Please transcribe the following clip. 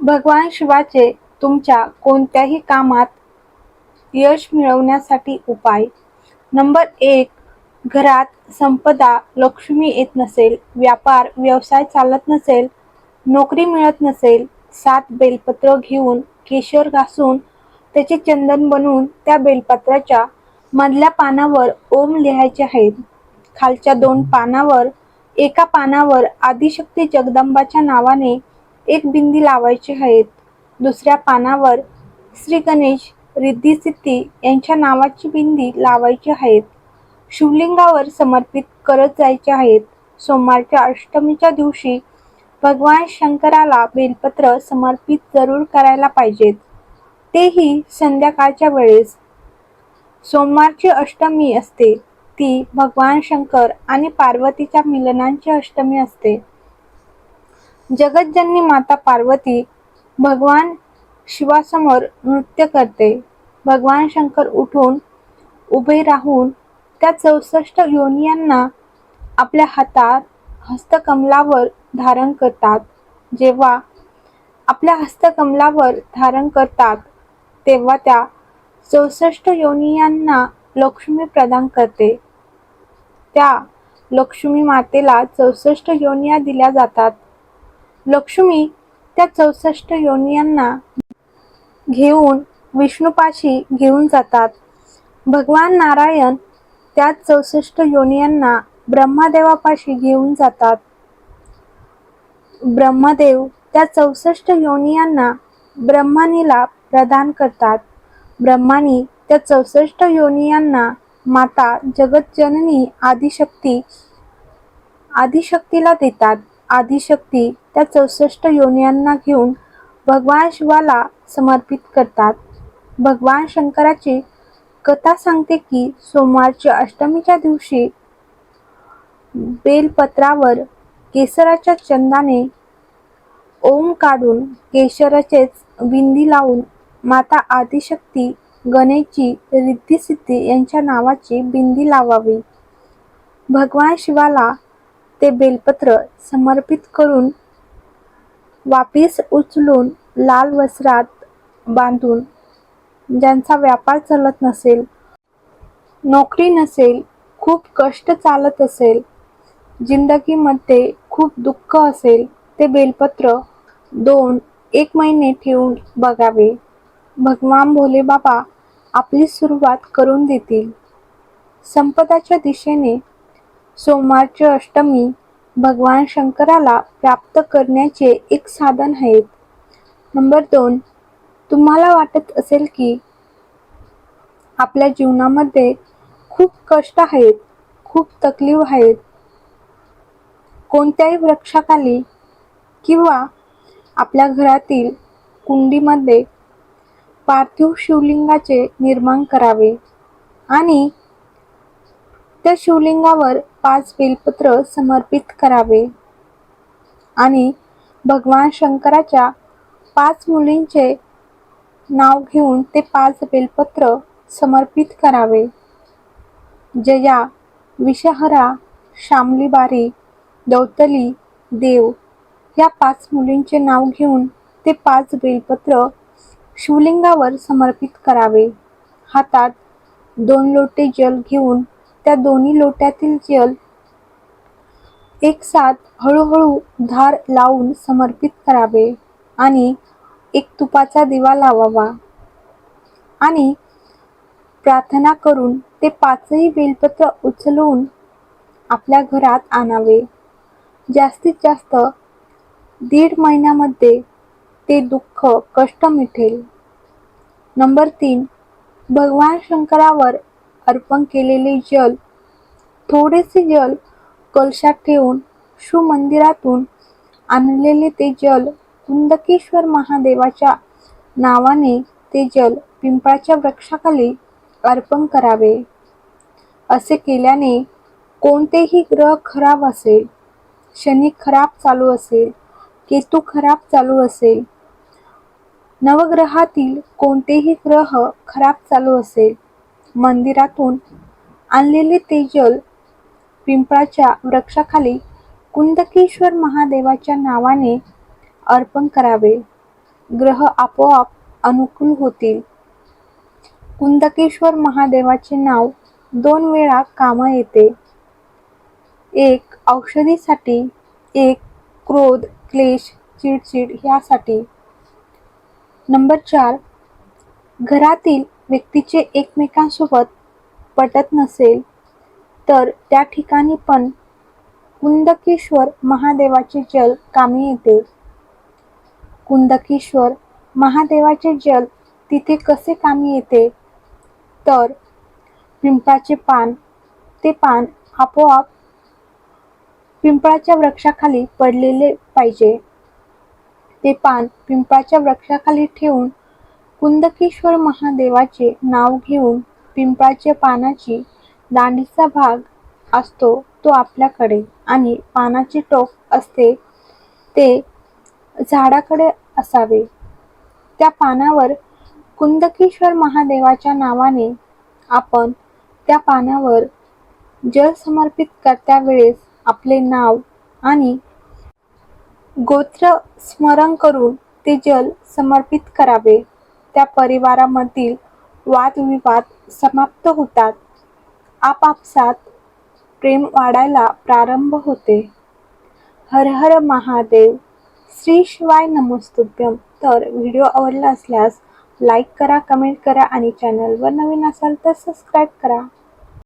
भगवान शिवाचे तुमच्या कोणत्याही कामात यश मिळवण्यासाठी उपाय. नंबर एक घरात संपदा लक्ष्मी येत नसेल व्यापार व्यवसाय चालत नसेल नोकरी मिळत नसेल सात बेलपत्र घेऊन केशर घासून त्याचे चंदन बनवून त्या बेलपत्राच्या मधल्या पानावर ओम लिहायचे आहेत खालच्या दोन पानावर एका पानावर आदिशक्ती जगदंबाच्या नावाने एक बिंदी लावायची आहेत. दुसऱ्या पानावर श्री गणेश रिद्धी सिद्धी यांच्या नावाची बिंदी लावायची आहेत. शिवलिंगावर समर्पित करत जायचे आहेत. सोमवारच्या अष्टमीच्या दिवशी भगवान शंकराला बेलपत्र समर्पित जरूर करायला पाहिजेत. तेही संध्याकाळच्या वेळेस. सोमवारची अष्टमी असते. ती भगवान शंकर आणि पार्वतीच्या मिलनांची अष्टमी असते. जगज्जननी माता पार्वती भगवान शिवासमोर नृत्य करते भगवान शंकर उठून उभे राहून त्या चौसष्ट योनियांना आपल्या हातात हस्तकमलावर धारण करतात. जेव्हा आपल्या हस्तकमलावर धारण करतात तेव्हा त्या चौसष्ट योनियांना लक्ष्मी प्रदान करते. त्या लक्ष्मी मातेला चौसष्ट योनिया दिल्या जातात. लक्ष्मी त्या चौसष्ट योनियांना घेऊन विष्णूपाशी घेऊन जातात. भगवान नारायण त्या चौसष्ट योनियांना ब्रह्मदेवापाशी घेऊन जातात. ब्रह्मदेव त्या चौसष्ट योनियांना ब्रह्मानीला प्रदान करतात. ब्रह्मानी त्या चौसष्ट योनियांना माता जगतजननी आदिशक्ती आदिशक्तीला देतात. आदिशक्ती त्या चौसष्ट योनियांना घेऊन भगवान शिवाला समर्पित करतात. भगवान शंकराची कथा सांगते की सोमवारच्या अष्टमीच्या दिवशी बेलपत्रावर केसराच्या चंदाने ओम काढून केशराचेच बिंदी लावून माता आदिशक्ती गणेशजी रिद्धिसिद्धी यांच्या नावाची बिंदी लावावी. भगवान शिवाला ते बेलपत्र समर्पित करून वापिस उचलून लाल वस्त्रात बांधून ज्यांचा व्यापार चालत नसेल नोकरी नसेल खूप कष्ट चालत असेल जिंदगीमध्ये खूप दुःख असेल ते बेलपत्र दोन एक महिने ठेवून बघावे. भगवान भोले बाबा आपली सुरुवात करून देतील. संपदाच्या दिशेने सोमवारची अष्टमी भगवान शंकराला प्राप्त करण्याचे एक साधन आहेत. नंबर दोन तुम्हाला वाटत असेल की आपल्या जीवनामध्ये खूप कष्ट आहेत खूप तकलीफ आहेत. कोणत्याही वृक्षाखाली किंवा आपल्या घरातील कुंडीमध्ये पार्थिव शिवलिंगाचे निर्माण करावे आणि त्या शिवलिंगावर पाच बेलपत्र समर्पित करावे. आणि भगवान शंकराच्या पाच मुलींचे नाव घेऊन ते पाच बेलपत्र समर्पित करावे. जया विषहरा शामलीबारी दौतली देव या पाच मुलींचे नाव घेऊन ते पाच बेलपत्र शिवलिंगावर समर्पित करावे. हातात दोन लोटे जल घेऊन त्या दोन्ही लोट्यातील जल एक साथ हळूहळू धार लावून समर्पित करावे आणि एक तुपाचा दिवा लावावा. आणि प्रार्थना करून ते पाचही बेलपत्र उचलून आपल्या घरात आणावे. जास्तीत जास्त दीड महिन्यामध्ये ते दुःख कष्ट मिटेल. नंबर तीन भगवान शंकरावर अर्पण केलेले जल थोडेसे जल कलशात ठेवून शिवमंदिरातून आणलेले ते जल कुंदकेश्वर महादेवाच्या नावाने ते जल पिंपळाच्या वृक्षाखाली अर्पण करावे. असे केल्याने कोणतेही ग्रह खराब असेल शनी खराब चालू असेल केतू खराब चालू असेल नवग्रहातील कोणतेही ग्रह खराब चालू असेल मंदिरातून आणलेले ते जल पिंपळाच्या वृक्षाखाली कुंदकेश्वर महादेवाच्या नावाने अर्पण करावे. ग्रह आपोआप अनुकूल होतील. कुंदकेश्वर महादेवाचे नाव दोन वेळा काम येते. एक औषधीसाठी. एक क्रोध क्लेश चिडचिड ह्यासाठी. नंबर चार घरातील व्यक्तीचे एकमेकांसोबत पटत नसेल तर त्या ठिकाणी पण कुंदकेश्वर महादेवाचे जल कामी येते. कुंदकेश्वर महादेवाचे जल तिथे कसे कामी येते? तर पिंपळाचे पान ते पान आपोआप पिंपळाच्या वृक्षाखाली पडलेले पाहिजे. ते पान पिंपळाच्या वृक्षाखाली ठेवून कुंदकेश्वर महादेवाचे नाव घेऊन पिंपळाच्या पानाची दांडीचा भाग असतो तो आपल्याकडे आणि पानाचे टोक असते ते झाडाकडे असावे. त्या पानावर कुंदकेश्वर महादेवाच्या नावाने आपण त्या पानावर जल समर्पित करत्या वेळेस आपले नाव आणि गोत्र स्मरण करून ते जल समर्पित करावे. त्या परिवारामधील वादविवाद समाप्त होतात. आपापसात प्रेम वाढायला प्रारंभ होते. हर हर महादेव. श्री शिवाय नमस्तुभ्यम. तर व्हिडिओ आवडला असल्यास लाईक करा कमेंट करा आणि चॅनलवर नवीन असाल तर सबस्क्राईब करा.